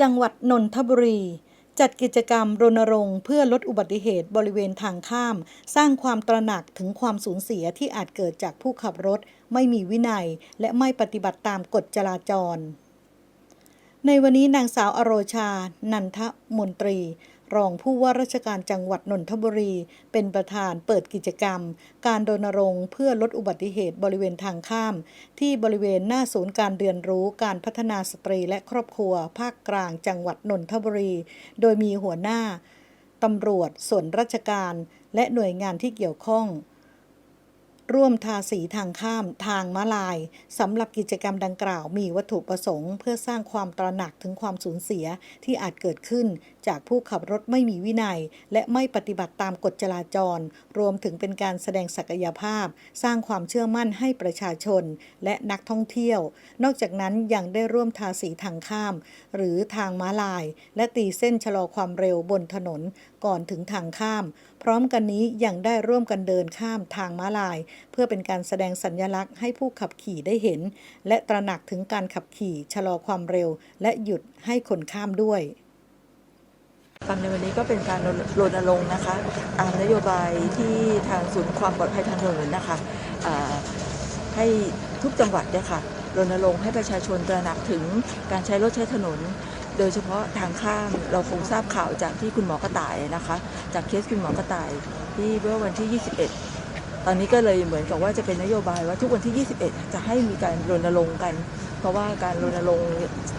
จังหวัดนนทบุรี จัดกิจกรรมรณรงค์เพื่อลดอุบัติเหตุบริเวณทางข้าม สร้างความตระหนักถึงความสูญเสียที่อาจเกิดจากผู้ขับรถ ไม่มีวินัย และไม่ปฏิบัติตามกฎจราจรในวันนี้นางสาวอโรชา นันทมนตรี รองผู้ว่าราชการจังหวัดนนทบุรี เป็นประธานเปิดกิจกรรม การรณรงค์เพื่อลดอุบัติเหตุบริเวณทางข้าม ที่บริเวณหน้าศูนย์การเรียนรู้การพัฒนาสตรีและครอบครัว ภาคกลางจังหวัดนนทบุรี โดยมีหัวหน้าตำรวจส่วนราชการ และหน่วยงานที่เกี่ยวข้อง ร่วมทาสีทางข้ามทางม้าลายสำหรับกิจกรรมดังกล่าวมีวัตถุประสงค์ เพื่อสร้างความตระหนักถึงความสูญเสียที่อาจเกิดขึ้น จากผู้ขับรถไม่มีวินัย และไม่ปฏิบัติตามกฎจราจร รวมถึงเป็นการแสดงศักยภาพ สร้างความเชื่อมั่นให้ประชาชน และนักท่องเที่ยว นอกจากนั้นยังได้ร่วมทาสีทางข้าม หรือทางม้าลาย และตีเส้นชะลอความเร็วบนถนน ก่อนถึงทางข้าม พร้อมกันนี้ยังได้ร่วมกันเดินข้ามทางม้าลายเพื่อเป็นการแสดงสัญญลักษณ์ให้ผู้ขับขี่ได้เห็น และตระหนักถึงการขับขี่ชะลอความเร็ว และหยุดให้คนข้ามด้วยกรรในวันนี้ก็เป็นการรณรงค์นะคะตามนโยบายที่ทางศูนย์ความปลอดภัยทางถนนนะคะให้ทุกจังหวัดเนี่ยค่ะรณรงค์ให้ประชาชนตระหนักถึงการใช้รถใช้ถนน โดยเฉพาะทางข้ามเราคงทราบข่าวจากที่คุณหมอกระต่ายนะคะ จากเคสคุณหมอกระต่ายที่เมื่อวันที่ 21 ตอนนี้ก็เลยเหมือนกับว่าจะเป็นนโยบายว่าทุกวันที่ 21 จะให้มีการรณรงค์กัน เพราะว่าการรณรงค์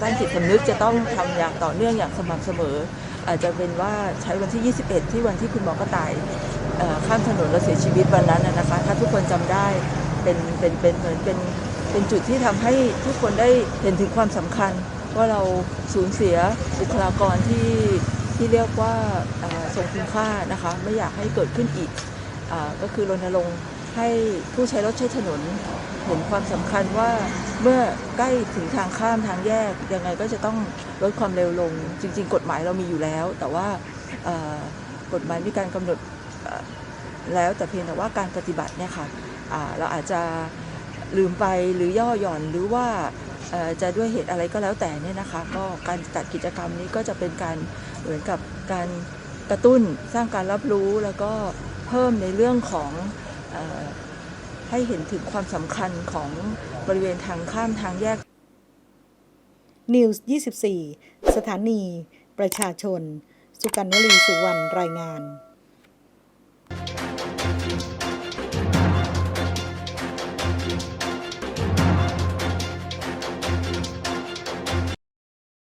สร้างจิตสำนึกจะต้องทำอย่างต่อเนื่องอย่างสม่ำเสมอ อาจจะเป็นว่าใช้วันที่ 21 ที่วันที่คุณหมอกระต่ายข้ามถนนแล้วเสียชีวิตวันนั้นนะคะ ถ้าทุกคนจำได้เป็นเป็นเป็นเหมือนเป็นเป็นจุดที่ทำให้ทุกคนได้เห็นถึงความสำคัญ ว่าเราสูญเสียบุคลากรที่ที่เรียกว่าทรงคุณค่านะคะ ไม่อยากให้เกิดขึ้นอีก ก็คือรณรงค์ให้ผู้ใช้รถใช้ถนนเห็นความสำคัญว่าเมื่อใกล้ถึงทางข้ามทางแยกยังไงก็จะต้องลดความเร็วลง จริง ๆ กฎหมายเรามีอยู่แล้ว แต่ว่ากฎหมายมีการกำหนดแล้วแต่เพียงแต่ว่าการปฏิบัติเนี่ยค่ะเราอาจจะลืมไปหรือย่อหย่อนหรือว่าจะด้วยเหตุอะไรก็แล้วแต่เนี่ยนะคะก็การจัดกิจกรรมนี้ก็จะเป็นการเหมือนกับการกระตุ้นสร้างการรับรู้แล้วก็ เพิ่มในเรื่องของออให้เห็นถึงความสำคัญของบริเวณทางข้ามทางแยก News 24 สถานี ประชาชน สุกันวลีสุวรรณรายงาน